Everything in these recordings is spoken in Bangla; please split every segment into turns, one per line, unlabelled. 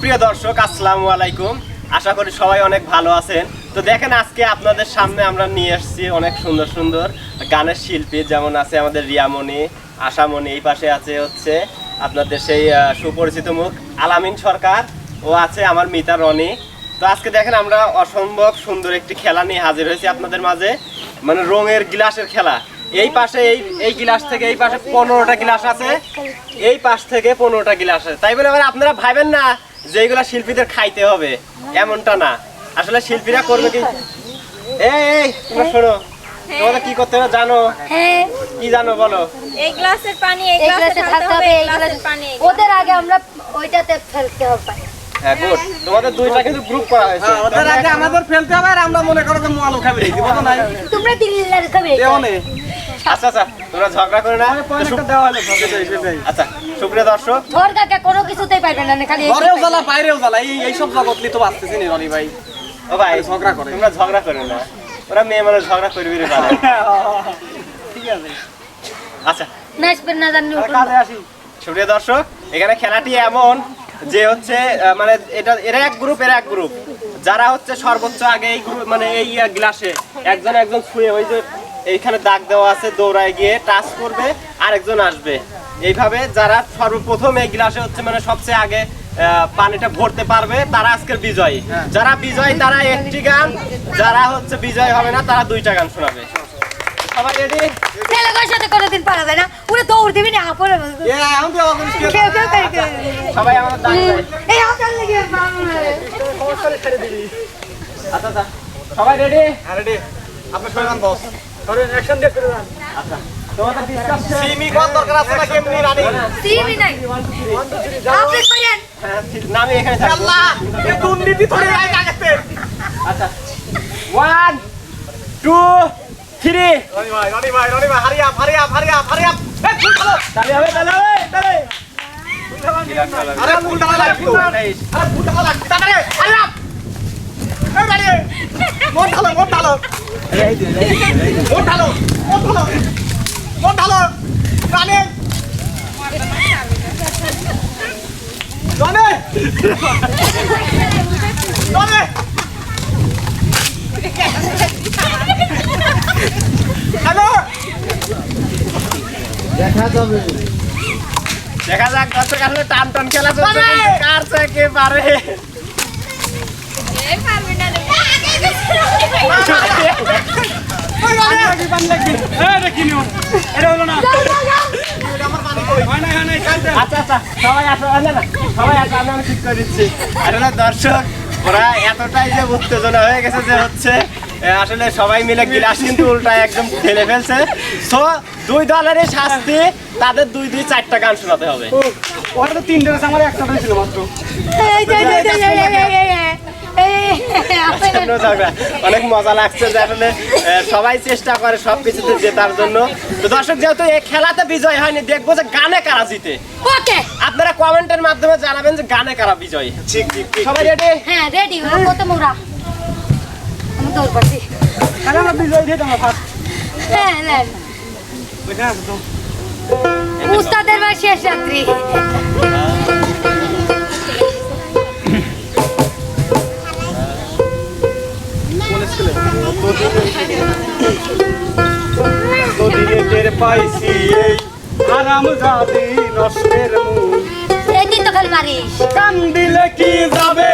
প্রিয় দর্শক আসসালামু আলাইকুম। আশা করি সবাই অনেক ভালো আছেন। তো দেখেন আজকে আপনাদের সামনে আমরা নিয়ে এসেছি অনেক সুন্দর সুন্দর গানের শিল্পী। যেমন আছে আমাদের রিয়ামণি আশামণি। এই পাশে আছে হচ্ছে আপনাদের সেই সুপরিচিত মুখ আলামিন সরকার। ও আছে আমার মিতা রনি। তো আজকে দেখেন আমরা অসম্ভব সুন্দর একটি খেলা নিয়ে হাজির হয়েছি আপনাদের মাঝে। মানে রঙের গিলাসের খেলা। এই পাশে এই এই গিলাস থেকে এই পাশে পনেরোটা গিলাস আছে। এই পাশ থেকে পনেরোটা গিলাস আছে। তাই বলে আবার আপনারা ভাবেন না যে এইগুলা শিল্পীদের খাইতে হবে। এমনটা না। আসলে শিল্পীরা করবে কি? এই এই তোমরা শোনো। তোমরা কি করতে হবে জানো?
হ্যাঁ।
কি জানো বলো?
এই গ্লাসের পানি এই গ্লাসে
থাকতে
হবে এই গ্লাসের পানি।
ওদের আগে আমরা ওইটাতে ফেলতে হবে।
হ্যাঁ গুড তোমাদের দুইটা কিন্তু গ্রুপ করা হয়েছে।
হ্যাঁ, ওদের আগে আমাদের ফেলতে হবে আর আমরা মনে করো যে মোয়ালো খাবে দিব তো নাই?
তোমরা দিল্লার খাবে।
দেও
আচ্ছা আচ্ছা তোমরা ঝগড়া করে না।
পয়েন্টটা দেওয়া হলো সেটাই সেটাই।
আচ্ছা সুপ্রিয় দর্শক।
তোর কাকে কোনো কিছুতেই পারবে না না, খালি
ঘরেও জ্বালা বাইরেও জ্বালা এই এইসব জগৎলি তো বাঁচতেছি নি রনি ভাই।
ও ভাই
ঝগড়া করে।
তোমরা ঝগড়া করে না। ওরা মেয়ে মানুষ ঝগড়া করবি রে পারে
ঠিক আছে।
আচ্ছা।
নাচবে না জানি
কাজে আসি।
সুপ্রিয় দর্শক এখানে খেলাটি এমন যে হচ্ছে মানে এটা, এরা এক গ্রুপ এরা এক গ্রুপ যারা হচ্ছে সর্বোচ্চ আগে এই গ্রুপ মানে এই গ্লাসে একজন একজন ছুঁয়ে ওই যে এইখানে দাগ দেওয়া আছে, দৌড়ায় গিয়ে টাচ করবে, আরেকজন আসবে। এইভাবে যারা সর্বপ্রথম এই গ্লাসে হচ্ছে মানে সবচেয়ে আগে পানিটা ভরতে পারবে, তারা আজকের বিজয়ী। যারা বিজয়ী, তারা একটি গান, যারা হচ্ছে বিজয় হবে না, তারা দুইটা গান শোনাবে। সবাই রেডি
ছেলেদের সাথে কোনোদিন পারা যায় না। ওরা দৌড় দিবি না
অবশ্যই
কেউ কেউ
সবাই আমার
এই আকাল লেগে
আচ্ছা আচ্ছা। সবাই রেডি
রেডি আপনি শোনান বস করেন অ্যাকশন দিয়ে করে দেন।
আচ্ছা। তোমাদের ডিসকাস
সিমি কোন দরকার আছে না কেমনি রানী
সিবি নাই। আপনি করেন
নামে এখানে থাকব।
আল্লাহ এ দুর্নীতি ধরে আয়
আচ্ছা। ওয়ান টু থ্রি
রনি ভাই রনি ভাই রনি ভাই hurry up hurry up hurry up hurry up
তালি হবে তালি হবে তালি
আরে ফুল টাকা লাগবে আরে ফুল টাকা লাগবে তাড়াতাড়ি হারি আপ এই দাঁড়িয়ে মন ঢালো মন ঢালো মন ঢালো মন ঢালো মন ঢালো রানী রনি রনি হ্যালো?
দেখা যাক দর্শক আসলে টান টান খেলা চলছে।
পারে!
কার থেকে পারে
এই পারবে না রে।
আচ্ছা আচ্ছা সবাই আসো না না সবাই আসো আমি আমি ঠিক করে দিচ্ছি। আসলে দর্শক ওরা এতটাই যে উত্তেজনা হয়ে গেছে যে হচ্ছে আসলে সবাই মিলে গিলাস কিন্তু উল্টা একদম ফেলে ফেলছে। সো দুই দলেরই শাস্তি তাদের দুই দুই চারটা গান শোনাতে হবে।
ওটা তো আমার একটা ছিল মাত্র।
অনেক মজা লাগছে যে আসলে সবাই চেষ্টা করে সব কিছুতে জেতার জন্য। তো দর্শক যেহেতু এই খেলাতে বিজয় হয়নি দেখব যে গানে কারা জিতে।
ওকে।
আপনারা কমেন্টের মাধ্যমে জানাবেন যে গানে কারা বিজয়।
ঠিক ঠিক ঠিক
সবাই রেডি
হ্যাঁ রেডি কত মোরা
ফার্স্ট
হ্যাঁ উস্তাদের বা শেষ রাত্রি
তোদিকে পাইছি এই আরাম জাদি নষ্টের মূল
এই দিন তো খালি মারিস
কান দিলে কি যাবে?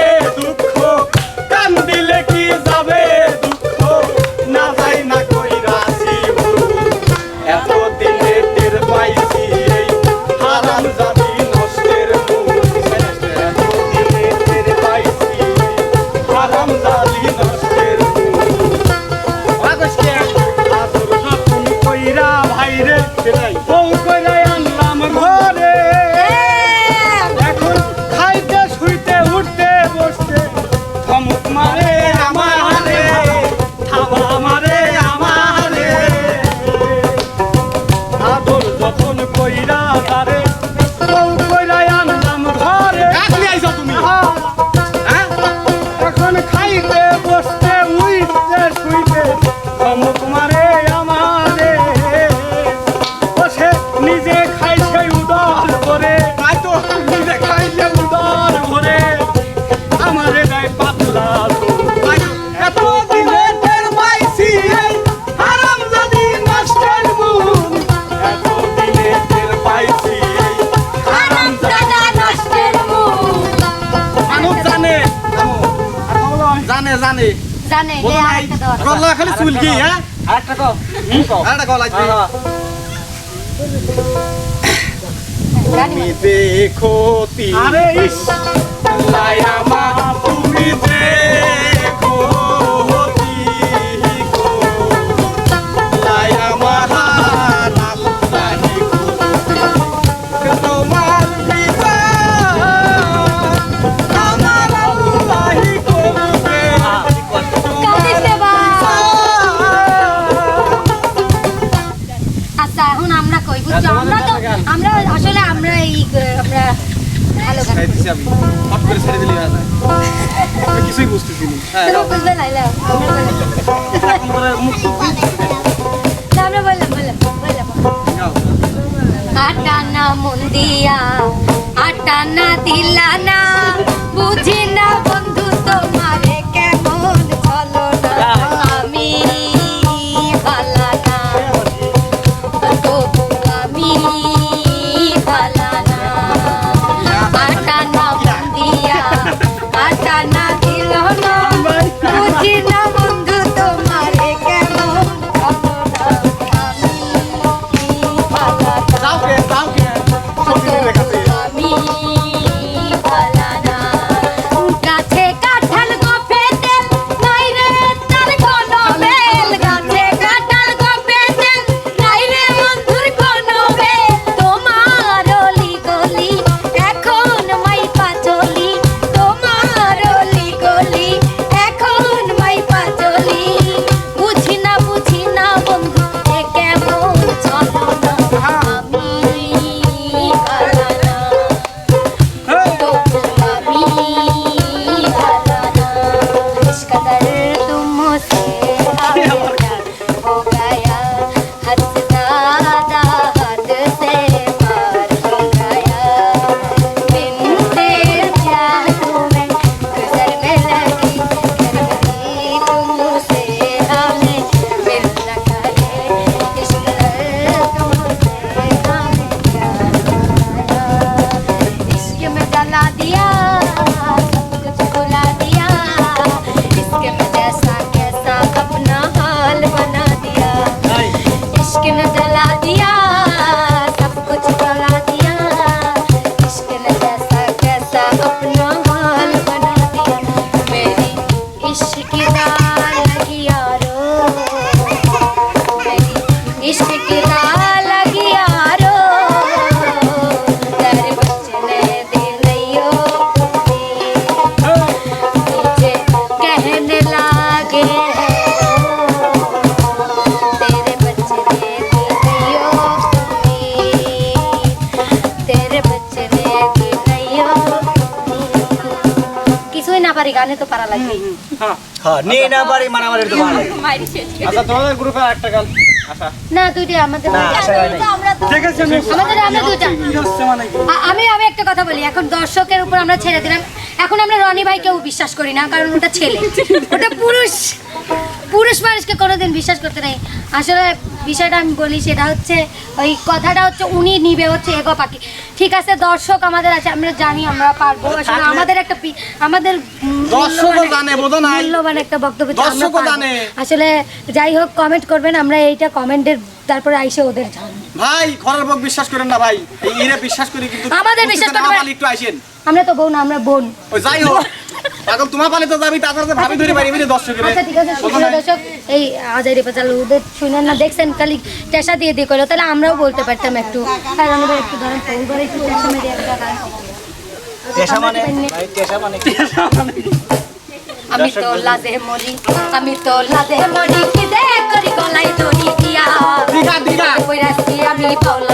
রল্লা খালি চুল হ্যাঁ?
আরেকটা কও কও
আরেকটা কল আসবে
গানি মার।
দেখো
আরে ইস। লাইমা তুমি
বুঝছ আমরা তো আমরা আসলে আমরা এই আমরা ভালো গান
ছেড়ে দিছি আমি। হট করে ছেড়ে দিলি না কিছুই বুঝতেছি না। হ্যাঁ।
বুঝবে লাইলা আমরা বললাম
এখন ধরে মুখ
না, আমরা বললাম বললাম বললাম।
গাও
আটানা মন দিয়া আটানা দিলানা বুঝি না yeah. না পারি গানে তো পারা লাগবে
হ্যাঁ। নিয়ে না পারি মারামারি তো ভালো
আচ্ছা তোমাদের গ্রুপে একটা গান। আচ্ছা।
না দুইটা আমাদের
ঠিক আছে
আমাদের আমরা দুইটা।
মানে
আমি আমি একটা কথা বলি এখন দর্শকের উপর আমরা ছেড়ে দিলাম। এখন আমরা রনি ভাই কেউ বিশ্বাস করি না কারণ ওটা ছেলে। ওটা পুরুষ। পুরুষ মানুষকে কোনোদিন বিশ্বাস করতে নেই। আসলে বিষয়টা আমি বলি সেটা হচ্ছে ওই কথাটা হচ্ছে উনি নিবে হচ্ছে এগো পাখি। ঠিক আছে দর্শক আমাদের আছে আমরা জানি আমরা পারব। আসলে আমাদের একটা আমাদের মূল্যবান- একটা বক্তব্য। আসলে যাই হোক কমেন্ট করবেন আমরা এইটা কমেন্টের তারপরে আইসে ওদের জান
ভাই ঘরের বক বিশ্বাস করেন না ভাই। এই ইরে বিশ্বাস করি কিন্তু
আমাদের বিশ্বাস
পালি একটু আইসেন।
আমরা তো বোন আমরা বোন।
যাই হোক। এখন তোমার পালে তো যাবি তার কাছে ভাবি ধরে পারি দর্শকের
আচ্ছা ঠিক আছে সুপ্রিয় দর্শক এই আজারি পাচাল ওদের শুনেন না দেখছেন খালি টেসা দিয়ে দিয়ে করল তাহলে আমরাও বলতে পারতাম একটু। আর অনেক একটু ধরেন তো ওইবার একটু টেসা মেরে একটা গান।
টেসা মানে? ভাই টেসা মানে কি?
আমি তো লাজে মরি আমি তো লাজে মরি কি দে করি গলাই দড়ি দিয়া।
দিঘা দিঘা।
কইরাছি আমি পাওলা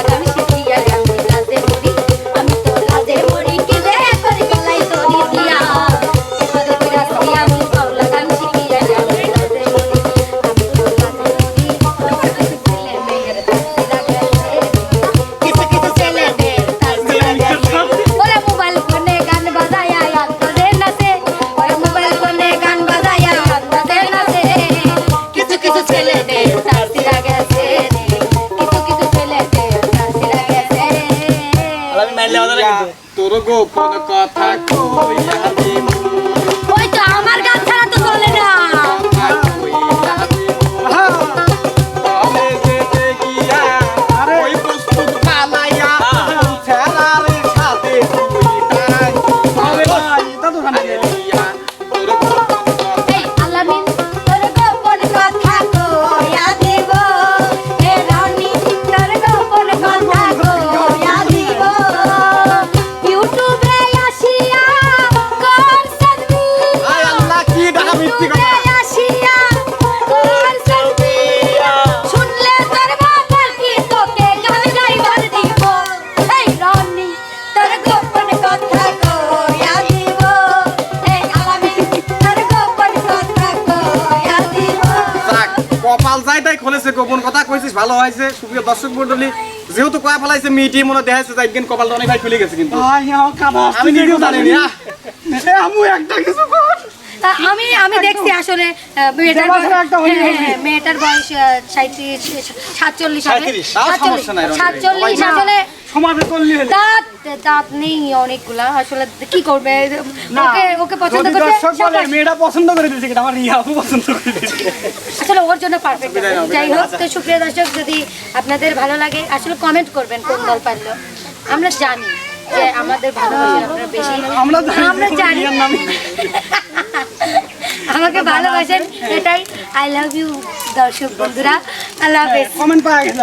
ভালো হয়েছে। সুপ্রিয় দর্শক মন্ডলী যেহেতু কয়া ফেলাইছে মিটি মনে দেখাইছে যাই দিন কপালটা অনেক ভাই খুলে গেছে কিন্তু। আমি নিজেও জানি না।
আমু একটা কিছু কর।
আমি আমি দেখছি আসলে মেয়েটার বয়স-
একটা হয়ে
হ্যাঁ, মেয়েটার বয়স সাঁত্রিশ সাতচল্লিশ হবে। সাতচল্লিশ আসলে
করলি
দাঁত দাঁত নেই অনেকগুলা। আসলে কি করবে? ওকে ওকে পছন্দ করতে
দর্শক বলে, মেয়েটা পছন্দ করে দিয়েছে কিন্তু আমার রিয়াও পছন্দ করে দিয়েছে।
আসলে ওর জন্য পারফেক্ট যাই হোক তো সুপ্রিয় দর্শক যদি আপনাদের ভালো লাগে আসলে কমেন্ট করবেন কোন দল পারল। আমরা জানি যে আমাদের ভালোবাসেন আপনারা বেশি
আমরা জানি।
আমাকে ভালোবাসেন এটাই। আই লাভ ইউ দর্শক বন্ধুরা। আল্লাহ হাফেজ
কমেন্ট পাওয়া গেল।